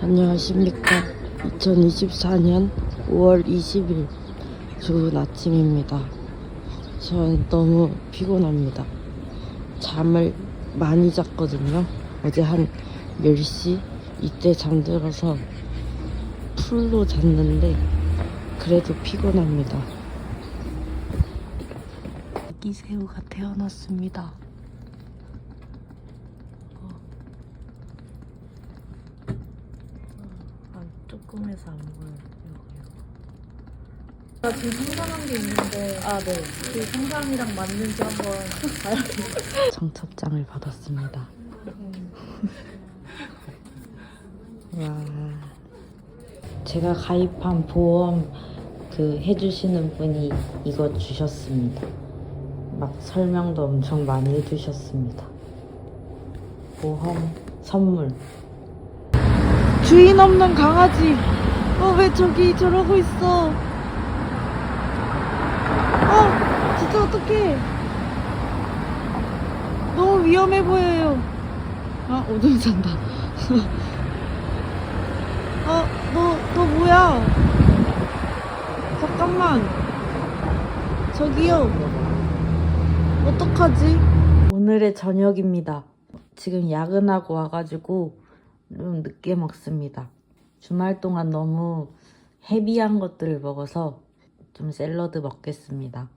안녕하십니까. 2024년 5월 20일 좋은 아침입니다. 저는 너무 피곤합니다. 잠을 많이 잤거든요. 어제 한 10시 이때 잠들어서 풀로 잤는데 그래도 피곤합니다. 아기 새우가 태어났습니다. 아, 조금해서 안 보여요. 나 지금 상상한 게 있는데 아, 네. 그 상상이랑 맞는지 한번 봐야 청첩장을 받았습니다. 와. 제가 가입한 보험 그 해주시는 분이 이거 주셨습니다. 막 설명도 엄청 많이 해주셨습니다. 보험 선물. 주인 없는 강아지. 어, 왜 저기 저러고 있어? 어, 진짜 어떡해. 너무 위험해 보여요. 아, 오줌 산다. 어, 너, 너 뭐야? 잠깐만. 저기요. 어떡하지? 오늘의 저녁입니다. 지금 야근하고 와가지고 좀 늦게 먹습니다. 주말 동안 너무 헤비한 것들을 먹어서 좀 샐러드 먹겠습니다.